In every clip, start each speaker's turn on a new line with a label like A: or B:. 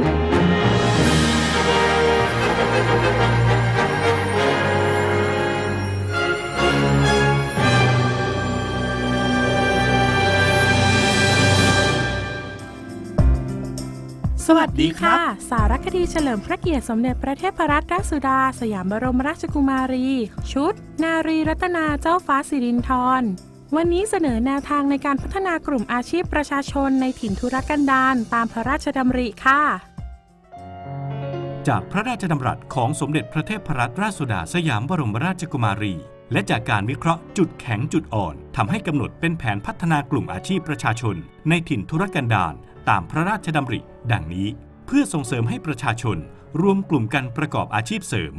A: สวัสดีครับ
B: สารคดีเฉลิมพระเกียรติสมเด็จพระเทพรัตนราชสุดา สยามบรมราชกุมารี ชุด นารีรัตนาเจ้าฟ้าสิรินธรวันนี้เสนอแนวทางในการพัฒนากลุ่มอาชีพประชาชนในถิ่นทุรกันดารตามพระราชดำริค่ะ
A: จากพระราชดำรัสของสมเด็จพระเทพรัตนราชสุดาสยามบรมราชกุมารี และจากการวิเคราะห์จุดแข็งจุดอ่อนทำให้กำหนดเป็นแผนพัฒนากลุ่มอาชีพประชาชน ในถิ่นทุรกันดารตามพระราชดำริ ดังนี้ เพื่อส่งเสริมให้ประชาชน รวมกลุ่มกันประกอบอาชีพเสริม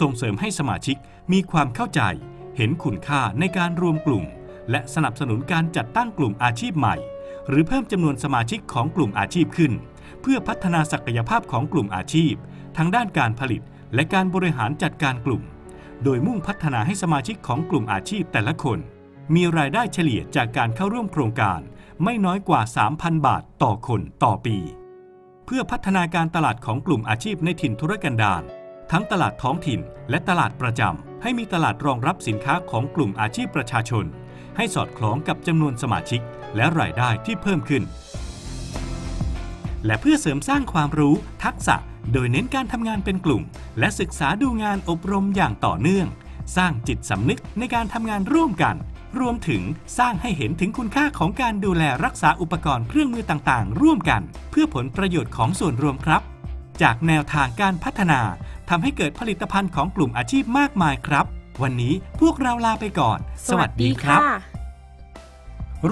A: ส่งเสริมให้สมาชิกมีความเข้าใจ เห็นคุณค่าในการรวมกลุ่ม และสนับสนุนการจัดตั้งกลุ่มอาชีพใหม่ หรือเพิ่มจำนวนสมาชิกของกลุ่มอาชีพขึ้น เพื่อพัฒนาศักยภาพของกลุ่มอาชีพ ทั้งด้านการผลิต และการบริหารจัดการกลุ่ม โดยมุ่งพัฒนาให้สมาชิกของกลุ่มอาชีพแต่ละคน มีรายได้เฉลี่ยจากการเข้าร่วมโครงการ ไม่น้อยกว่า 3,000 บาทต่อคนต่อปี เพื่อพัฒนาการตลาดของกลุ่มอาชีพในถิ่นธุรกันดารทั้งตลาดท้องถิ่นและตลาดประจำให้มีตลาดรองรับสินค้าของกลุ่มอาชีพประชาชน ให้สอดคล้องกับจำนวนสมาชิกและรายได้ที่เพิ่มขึ้น และเพื่อเสริมสร้างความรู้ ทักษะ โดยเน้นการทำงานเป็นกลุ่ม และศึกษาดูงานอบรมอย่างต่อเนื่อง สร้างจิตสำนึกในการทำงานร่วมกัน รวมถึงสร้างให้เห็นถึงคุณค่าของการดูแลรักษาอุปกรณ์เครื่องมือต่างๆ ร่วมกัน เพื่อผลประโยชน์ของส่วนรวมครับ จากแนวทางการพัฒนาทำให้เกิดผลิตภัณฑ์ของกลุ่มอาชีพมากมายครับ วันนี้พวกเราลาไปก่อน สวัสดีครับ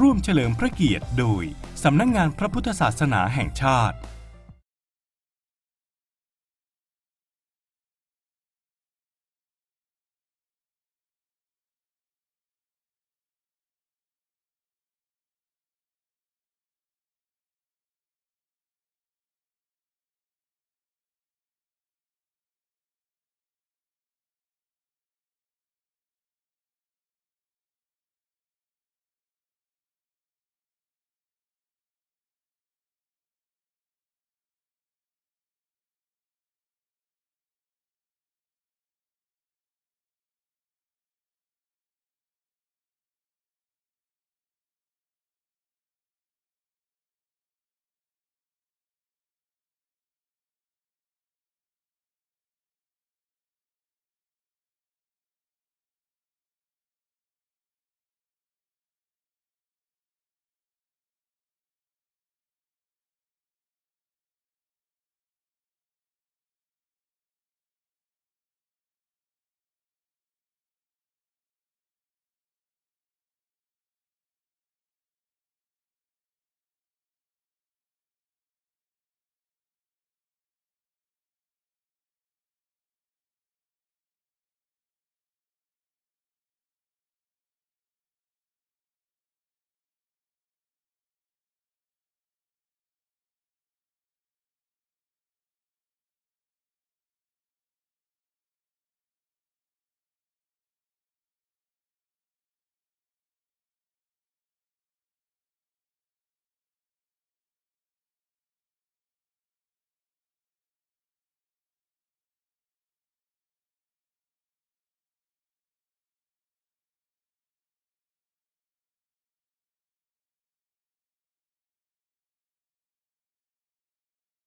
A: ร่วมเฉลิมพระเกียรติโดย สำนักงงานพระพุทธศาสนาแห่งชาติ